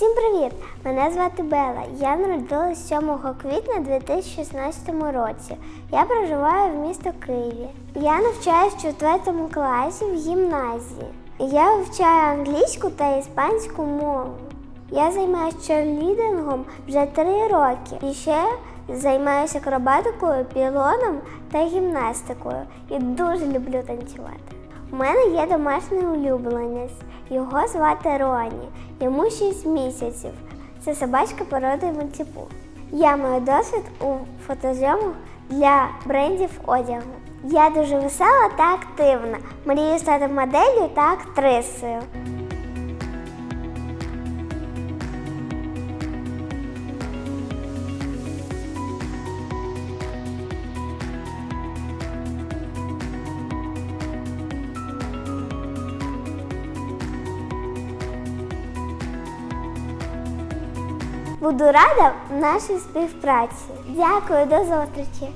Всім привіт! Мене звати Бела. Я народилась 7 квітня 2016 році. Я проживаю в місто Києві. Я навчаюсь в 4 класі в гімназії. Я вивчаю англійську та іспанську мову. Я займаюся черлідингом вже 3 роки. І ще займаюся акробатикою, пілоном та гімнастикою. І дуже люблю танцювати. У мене є домашній улюбленець. Його звати Роні. Йому 6 місяців. Це собачка породи Мультипу. Я маю досвід у фотозйомах для брендів одягу. Я дуже весела та активна. Мрію стати моделлю та актрисою. Буду рада нашій співпраці. Дякую, до зустрічі!